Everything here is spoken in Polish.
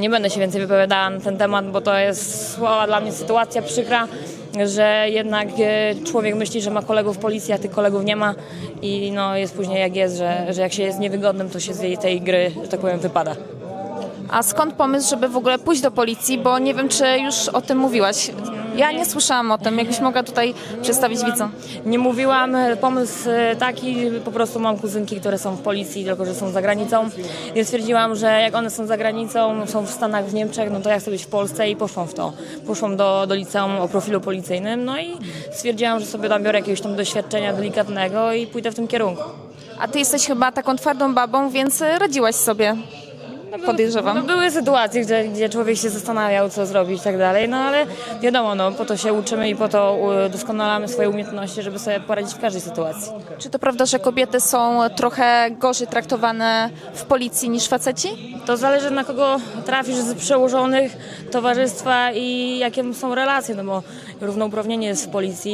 Nie będę się więcej wypowiadała na ten temat, bo to jest słaba dla mnie sytuacja przykra, że jednak e, człowiek myśli, że ma kolegów w policji, a tych kolegów nie ma i no jest później jak jest, że, że jak się jest niewygodnym, to się z tej- gry, że tak powiem, wypada. A skąd pomysł, żeby w ogóle pójść do policji? Bo nie wiem, czy już o tym mówiłaś. Ja nie słyszałam o tym. Jakbyś mogła tutaj przedstawić widzom. Nie mówiłam, pomysł e, taki, po prostu mam kuzynki, które są w policji, tylko że są za granicą. I stwierdziłam, że jak one są za granicą, są w Stanach, w Niemczech, no to ja chcę być w Polsce i poszłam w to. Poszłam do, do liceum o profilu policyjnym, no i stwierdziłam, że sobie tam biorę jakiegoś tam doświadczenia delikatnego i pójdę w tym kierunku. A ty jesteś chyba taką twardą babą, więc radziłaś sobie. No, Podejrzewam. były sytuacje, gdzie, gdzie człowiek się zastanawiał, co zrobić i tak dalej, no ale wiadomo, no po to się uczymy i po to doskonalamy swoje umiejętności, żeby sobie poradzić w każdej sytuacji. Czy to prawda, że kobiety są trochę gorzej traktowane w policji niż faceci? To zależy na kogo trafisz z przełożonych, towarzystwa i jakie są relacje, no bo równouprawnienie jest w policji